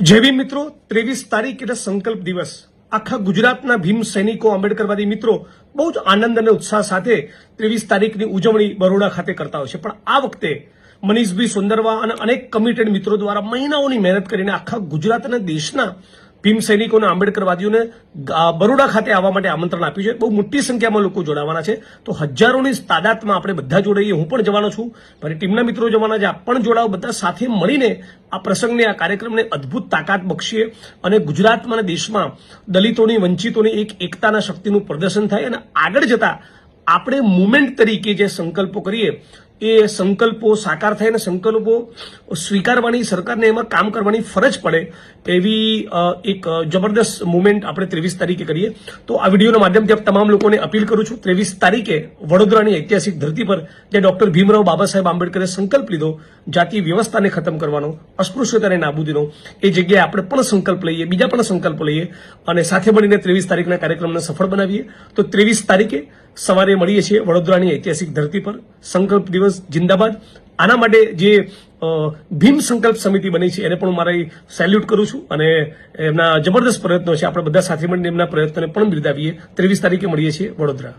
જેવી મિત્રો, ત્રેવીસ તારીખ એટલે સંકલ્પ દિવસ. આખા ગુજરાતના ભીમ સૈનિકો, આંબેડકરવાદી મિત્રો બહુ જ આનંદ અને ઉત્સાહ સાથે ત્રેવીસ તારીખની ઉજવણી બરોડા ખાતે કરતા હોય છે. પણ આ વખતે મનીષભાઈ સુંદરવા અને અનેક કમિટેડ મિત્રો દ્વારા મહિનાઓની મહેનત કરીને આખા ગુજરાત અને દેશના ભીમ સૈનિકોને, આંબેડકરવાદીઓને બરોડા ખાતે આવવા માટે આમંત્રણ આપ્યું છે. બહુ મોટી સંખ્યામાં લોકો જોડાવાના છે. તો હજારોની તાદાદમાં આપણે બધા જોડાઈએ. હું પણ જવાનો છું. મારી ટીમના મિત્રો જવાના છે. આપ પણ જોડાઓ. બધા સાથે મળીને આ પ્રસંગને, આ કાર્યક્રમને અદ્ભુત તાકાત બક્ષીએ અને ગુજરાતમાં અને દેશમાં દલિતોની, વંચિતોની એક એકતાના શક્તિનું પ્રદર્શન થાય અને આગળ જતા આપણે મુમેન્ટ તરીકે જે સંકલ્પો કરીએ એ સંકલ્પો સાકાર થાય અને સંકલ્પો સ્વીકારવાની સરકારને એમાં કામ કરવાની ફરજ પડે એવી એક જબરદસ્ત મુવમેન્ટ આપણે ત્રેવીસ તારીખે કરીએ. તો આ વિડીયોના માધ્યમથી આપ તમામ લોકોને અપીલ કરું છું, ત્રેવીસ તારીખે વડોદરાની ઐતિહાસિક ધરતી પર જે ડોક્ટર ભીમરાવ બાબા સાહેબ આંબેડકરે સંકલ્પ લીધો, જાતિ વ્યવસ્થાને ખતમ કરવાનો અસ્પૃશ્યતાને નાબૂદીનો, એ જગ્યાએ આપણે પણ સંકલ્પ લઈએ, બીજા પણ સંકલ્પ લઈએ અને સાથે મળીને ત્રેવીસ તારીખના કાર્યક્રમને સફળ બનાવીએ. તો ત્રેવીસ તારીખે સવારે મળીએ છીએ વડોદરાની ઐતિહાસિક ધરતી પર. સંકલ્પ દિવસ જિંદાબાદ. આના માટે જે ભીમ સંકલ્પ સમિતિ બની છે, એને પણ મારી સેલ્યુટ કરું છું અને એમના જબરદસ્ત પ્રયત્નો છે. આપણે બધા સાથે મળીને એમના પ્રયત્નોને પણ બિરદાવીએ. ત્રેવીસ તારીખે મળીએ છીએ વડોદરા.